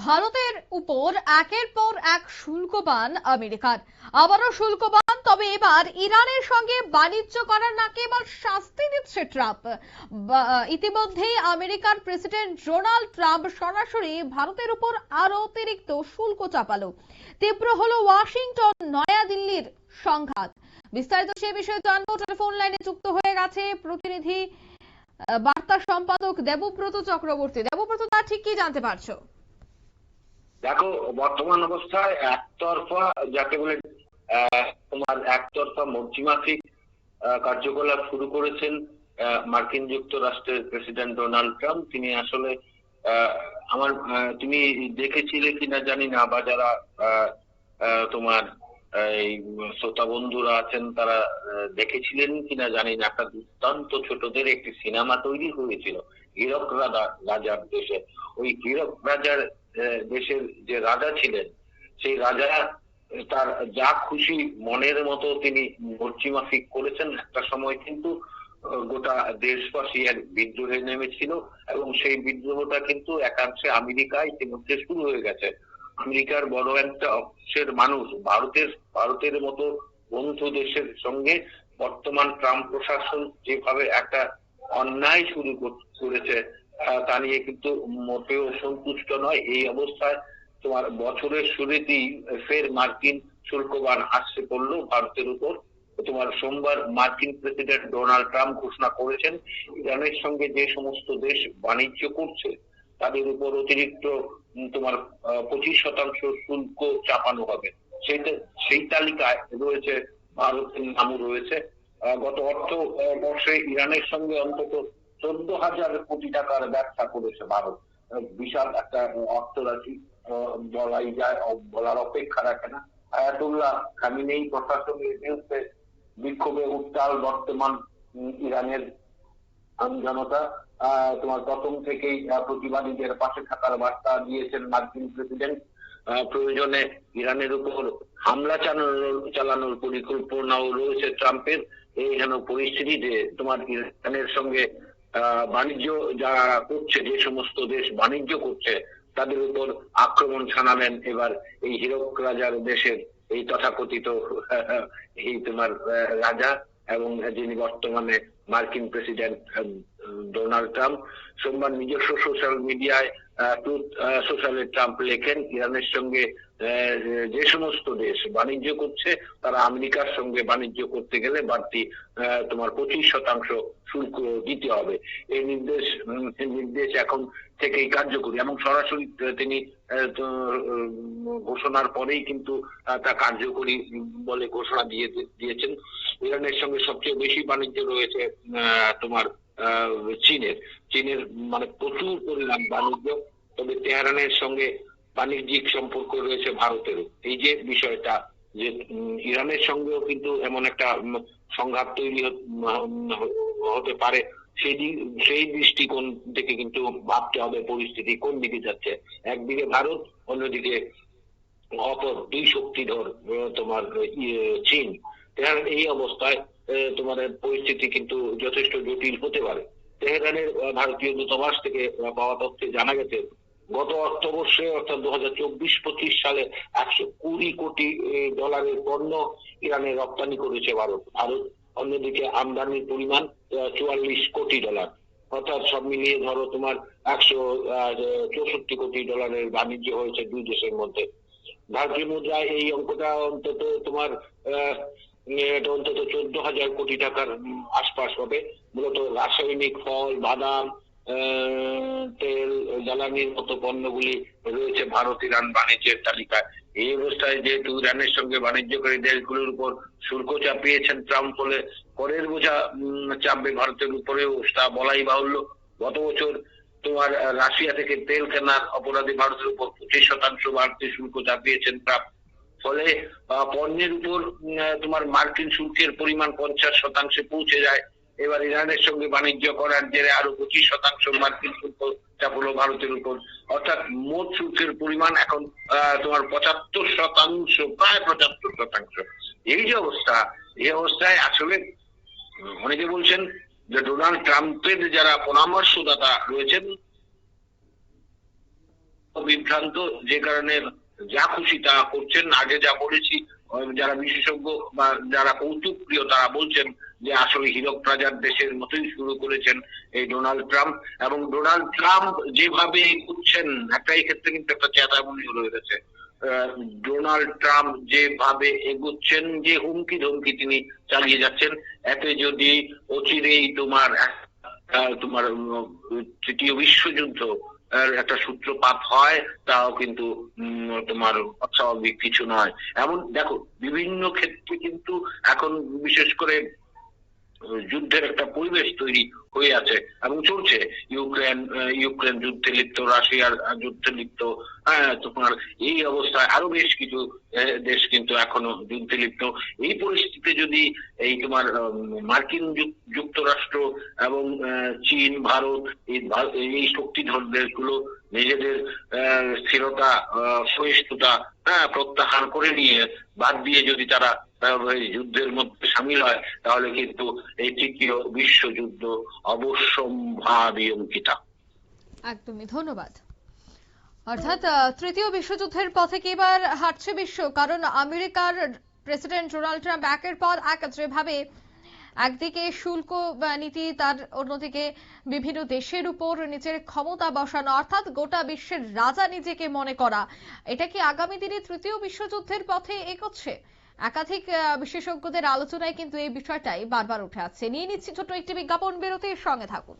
ভারতের উপর একের পর এক শুল্কবান আমেরিকার। আবারও শুল্কবান, তবে এবার ইরানের সঙ্গে বাণিজ্য করার নাকি এবার শাস্তি দিচ্ছে ট্রাম্প। ইতিমধ্যেই আমেরিকার প্রেসিডেন্ট ডোনাল্ড ট্রাম্প সরাসরি ভারতের উপর আরও অতিরিক্ত শুল্ক চাপালো। তীব্র হলো ওয়াশিংটন, নয়াদিল্লির সংঘাত। বিস্তারিত সে বিষয়ে জানব। টেলিফোন লাইনে যুক্ত হয়ে গেছে প্রতিনিধি বার্তা সম্পাদক দেবব্রত চক্রবর্তী। দেবব্রত তা ঠিক কি জানতে পারছ? দেখো বর্তমান অবস্থায় একতরফা যাকে বলে তোমার একতরফা মধ্যমাফিক আহ, কার্যকলাপ শুরু করেছেন মার্কিন যুক্তরাষ্ট্রের প্রেসিডেন্ট ডোনাল্ড ট্রাম্প। তিনি আসলে আমার তুমি দেখেছিলে কিনা জানি না বা যারা তোমার এই শ্রোতা বন্ধুরা আছেন তারা দেখেছিলেন কিনা জানি না। একটা দুর্দান্ত ছোটদের একটি সিনেমা তৈরি হয়েছিল। হীরক রাজা, রাজার দেশে। ওই হীরক রাজার দেশের যে রাজা ছিলেন, সেই রাজা, তার যা খুশি মনের মতো তিনি মর্জিমাফিক করেছেন একটা সময় কিন্তু গোটা দেশবাসী এক বিদ্রোহে নেমেছিল এবং সেই বিদ্রোহটা কিন্তু একাংশে আমেরিকায় ইতিমধ্যে শুরু হয়ে গেছে। আমেরিকার বড় একটা অংশের মানুষ ভারতের ভারতের মতো বন্ধু দেশের সঙ্গে বর্তমান ট্রাম্প প্রশাসন যেভাবে একটা অন্যায় শুরু করেছে। তা নিয়ে কিন্তু মোটেও সন্তুষ্ট নয়। এই অবস্থায় তোমার বছরের শুরুতেই ফের মার্কিন শুল্কবান আসছে পড়ল ভারতের উপর। তোমার সোমবার মার্কিন প্রেসিডেন্ট ডোনাল্ড ট্রাম্প ঘোষণা করেছেন, ইরানের সঙ্গে যে সমস্ত দেশ বাণিজ্য করছে, তাদের উপর অতিরিক্ত তোমার পঁচিশ শতাংশ শুল্ক চাপানো হবে। সেইটা সেই তালিকায় রয়েছে, ভারতের নামও রয়েছে। গত অর্থ বর্ষে ইরানের সঙ্গে অন্তত চোদ্দ হাজার কোটি টাকার ব্যবসা করেছে ভারত। বিশাল একটা অর্থরাশি বলাই যায় বলার অপেক্ষা রাখে না। আয়াতুল্লাহ খামিনেই প্রশাসনের বিরুদ্ধে বিক্ষোভে উত্তাল বর্তমান ইরানের জনতা তোমার প্রথম থেকেই প্রতিবাদীদের পাশে থাকার বার্তা দিয়েছেন মার্কিন প্রেসিডেন্ট। প্রয়োজনে ইরানের উপর হামলা চালানোর চালানোর পরিকল্পনাও রয়েছে ট্রাম্পের। এই যেন পরিস্থিতিতে তোমার ইরানের সঙ্গে বাণিজ্য যারা করছে, যে সমস্ত দেশ বাণিজ্য করছে, তাদের উপর আক্রমণ ছানাবেন এবার এই হীরক রাজার দেশের এই তথাকথিত এই তোমার রাজা এবং যিনি বর্তমানে মার্কিন প্রেসিডেন্ট ডোনাল্ড ট্রাম্প। সোমবার নিজস্ব সোশ্যাল মিডিয়ায় সোশ্যালে ট্রাম্প লেখেন, ইরানের সঙ্গে যে সমস্ত দেশ বাণিজ্য করছে, তারা আমেরিকার সঙ্গে বাণিজ্য করতে গেলে বাড়তি তোমার পঁচিশ শতাংশ শুল্ক দিতে হবে। এই নির্দেশ নির্দেশ এখন থেকেই কার্যকরী এবং সরাসরি তিনি ঘোষণার পরেই কিন্তু তা কার্যকরী বলে ঘোষণা দিয়ে, দিয়েছেন। ইরানের সঙ্গে সবচেয়ে বেশি বাণিজ্য রয়েছে তোমার চীনের। চীনের মানে প্রচুর পরিমাণ বাণিজ্য তবে তেহরানের সঙ্গে বাণিজ্যিক সম্পর্ক রয়েছে ভারতেরও এই যে বিষয়টা যে ইরানের সঙ্গেও কিন্তু এমন একটা সংঘাত তৈরি হতে পারে সেই সেই দৃষ্টিকোণ থেকে কিন্তু ভাবতে হবে পরিস্থিতি কোন দিকে যাচ্ছে। একদিকে ভারত অন্যদিকে অপর দুই শক্তিধর তোমার ইয়ে, চীন। তেহরান এই অবস্থায় তোমার পরিস্থিতি কিন্তু যথেষ্ট জটিল হতে পারে। তেহরানের ভারতীয় দূতাবাস থেকে পাওয়া তথ্যে জানা গেছে, গত অর্থবর্ষে অর্থাৎ দু হাজার চব্বিশ পঁচিশ সালে একশো কুড়ি কোটি ডলারের পণ্য ইরানে রপ্তানি করেছে ভারত। ভারত অন্যদিকে আমদানির পরিমাণ চুয়াল্লিশ কোটি ডলার। অর্থাৎ সব মিলিয়ে ধরো তোমার একশো চৌষট্টি কোটি ডলারের বাণিজ্য হয়েছে দুই দেশের মধ্যে। ভারতীয় মুদ্রায় এই অঙ্কটা অন্তত তোমার এটা অন্তত চোদ্দ হাজার কোটি টাকার আশপাশ হবে। মূলত রাসায়নিক ফল, বাদাম তেল, জ্বালানির মতো পণ্যগুলি রয়েছে ভারত, ইরান বাণিজ্যের তালিকায়। এই অবস্থায় যেহেতু ইরানের সঙ্গে বাণিজ্যকারী দেশগুলোর উপর শুল্ক চাপিয়েছেন ট্রাম্প বলে করের বোঝা চাপবে ভারতের উপরেও, তা বলাই বাহুল্য। গত বছর তোমার রাশিয়া থেকে তেল কেনার অপরাধে ভারতের উপর পঁচিশ শতাংশ বাড়তি শুল্ক চাপিয়েছেন ট্রাম্প। ফলে পণ্যের উপর তোমার মার্কিন শুল্কের পরিমাণ পঞ্চাশ শতাংশে পৌঁছে যায়। এবার ইরানের সঙ্গে বাণিজ্য করার জেরে আরও পঁচিশ শতাংশ মার্কিন শুল্ক চাপলো ভারতের উপর। অর্থাৎ মোট শুল্কের পরিমাণ এখন তোমার পঁচাত্তর শতাংশ, প্রায় পঁচাত্তর শতাংশ। এই যে অবস্থা, এই অবস্থায় আসলে, অনেকে বলছেন যে ডোনাল্ড ট্রাম্পের যারা পরামর্শদাতা রয়েছেন, বিভ্রান্ত যে কারণে যা খুশি তা করছেন। আগে যা বলেছি যারা বিশেষজ্ঞ বা যারা কৌতুক প্রিয়, তারা বলছেন যে আসলে হীরক রাজার দেশের মতোই শুরু করেছেন এই ডোনাল্ড ট্রাম্প। এবং ডোনাল্ড ট্রাম্প যেভাবে করছেন, একটা এই ক্ষেত্রে কিন্তু একটা চেতাবনী রয়ে গেছে ডোনাল্ড ট্রাম্প যেভাবে এগোচ্ছেন, যে হুমকি ধমকি তিনি চালিয়ে যাচ্ছেন, এতে যদি অচিরেই তোমার তোমার তৃতীয় বিশ্বযুদ্ধ একটা সূত্রপাত হয়, তাও কিন্তু তোমার অস্বাভাবিক কিছু নয়। এমন, দেখো, বিভিন্ন ক্ষেত্রে কিন্তু এখন বিশেষ করে যুদ্ধের একটা পরিবেশ তৈরি হয়ে আছে। এবং চলছে। ইউক্রেন ইউক্রেন যুদ্ধে লিপ্ত, রাশিয়ার যুদ্ধে লিপ্ত। হ্যাঁ তোমার এই অবস্থায় আরও বেশ কিছু দেশ কিন্তু এখনও যুদ্ধে লিপ্ত। এই পরিস্থিতিতে যদি এই তোমার মার্কিন যুক- যুক্তরাষ্ট্র এবং চীন, ভারত এই শক্তিধর দেশগুলো নিজেদের স্থিরতা সহিষ্ণুতা হ্যাঁ প্রত্যাহার করে নিয়ে বাদ দিয়ে যদি তারা যুদ্ধের মধ্যে সামিল হয়, তাহলে কিন্তু এই তৃতীয় বিশ্বযুদ্ধ অবশ্যম্ভাবী অঙ্কিতা। একদমই, ধন্যবাদ। অর্থাৎ তৃতীয় বিশ্বযুদ্ধের পথে কি এবার হাঁটছে বিশ্ব? কারণ আমেরিকার প্রেসিডেন্ট ডোনাল্ড ট্রাম্প একের পর এক যেভাবে একদিকে শুল্ক নীতি তার অন্যদিকে বিভিন্ন দেশের উপর নিজের ক্ষমতা বসানো, অর্থাৎ গোটা বিশ্বের রাজা নিজেকে মনে করা, এটা কি আগামী দিনে তৃতীয় বিশ্বযুদ্ধের পথে এগোচ্ছে? একাধিক বিশেষজ্ঞদের আলোচনায় কিন্তু এই বিষয়টাই বারবার উঠে আসছে। নিয়ে নিচ্ছি ছোট একটি বিজ্ঞাপন, বিরতির সঙ্গে থাকুন।